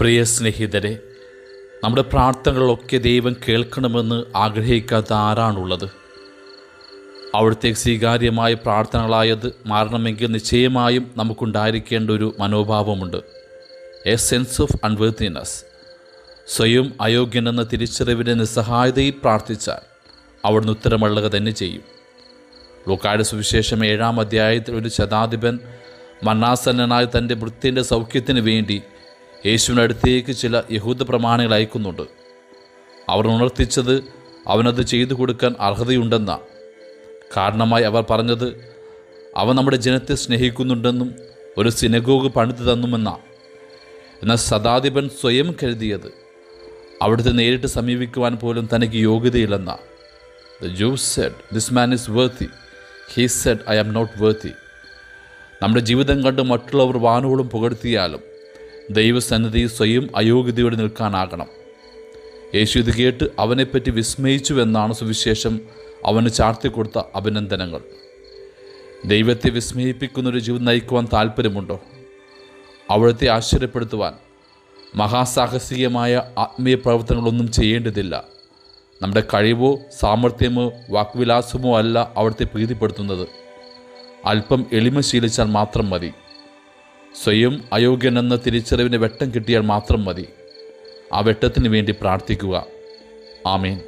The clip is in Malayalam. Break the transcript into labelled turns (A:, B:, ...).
A: പ്രിയ സ്നേഹിതരെ നമ്മുടെ പ്രാർത്ഥനകളൊക്കെ ദൈവം കേൾക്കണമെന്ന് ആഗ്രഹിക്കാത്ത ആരാണുള്ളത്? അവിടുത്തെ സ്വീകാര്യമായ പ്രാർത്ഥനകളായത് മാറണമെങ്കിൽ നിശ്ചയമായും നമുക്കുണ്ടായിരിക്കേണ്ട ഒരു മനോഭാവമുണ്ട്. എ സെൻസ് ഓഫ് അൺവേർത്തിനെസ് സ്വയം അയോഗ്യനെന്ന തിരിച്ചറിവിന്റെ നിസ്സഹായതയിൽ പ്രാർത്ഥിച്ചാൽ അവിടുന്ന് ഉത്തരമുള്ളത് തന്നെ ചെയ്യും. ലൂക്കായുടെ സുവിശേഷം ഏഴാം അധ്യായത്തിൽ ഒരു ശതാധിപൻ മന്നാസന്നനായ തന്റെ വൃത്തിന്റെ സൗഖ്യത്തിന് വേണ്ടി യേശുവിന്റെ അടുത്തേക്ക് ചില യഹൂദ പ്രമാണികൾ അയക്കുന്നുണ്ട്. അവർ ഉണർത്തിച്ചത് അവനത് ചെയ്തു കൊടുക്കാൻ അർഹതയുണ്ടെന്ന. കാരണമായി അവർ പറഞ്ഞത് അവൻ നമ്മുടെ ജനത്തെ സ്നേഹിക്കുന്നുണ്ടെന്നും ഒരു സിനഗോഗ് പണിതു തന്നുമെന്ന. എന്നാൽ സദാധിപൻ സ്വയം കരുതിയത് അവിടുത്തെ നേരിട്ട് സമീപിക്കുവാൻ പോലും തനിക്ക് യോഗ്യതയില്ലെന്ന. The Jews said this man is worthy he said I am not worthy നമ്മുടെ ജീവിതം കണ്ട് മറ്റുള്ളവർ വാനുകളും പുകഴ്ത്തിയാലും ദൈവസന്നിധി സ്വയം അയോഗ്യതയോടെ നിൽക്കാനാകണം. യേശു ഇത് കേട്ട് അവനെപ്പറ്റി വിസ്മയിച്ചുവെന്നാണ് സുവിശേഷം അവന് ചാർത്തിക്കൊടുത്ത അഭിനന്ദനങ്ങൾ. ദൈവത്തെ വിസ്മയിപ്പിക്കുന്ന ഒരു ജീവൻ നയിക്കുവാൻ താല്പര്യമുണ്ടോ അവിടുത്തെ ആശ്ചര്യപ്പെടുത്തുവാൻ മഹാസാഹസികമായ ആത്മീയ പ്രവർത്തനങ്ങളൊന്നും ചെയ്യേണ്ടതില്ല. നമ്മുടെ കഴിവോ സാമർഥ്യമോ വാക്വിലാസമോ അല്ല അവിടുത്തെ പ്രീതിപ്പെടുത്തുന്നത്. അല്പം എളിമ ശീലിച്ചാൽ മാത്രം മതി. സ്വയം അയോഗ്യനെന്ന തിരിച്ചറിവിന് വെട്ടം കിട്ടിയാൽ മാത്രം മതി. ആ വെട്ടത്തിന് വേണ്ടി പ്രാർത്ഥിക്കുക. ആമേൻ.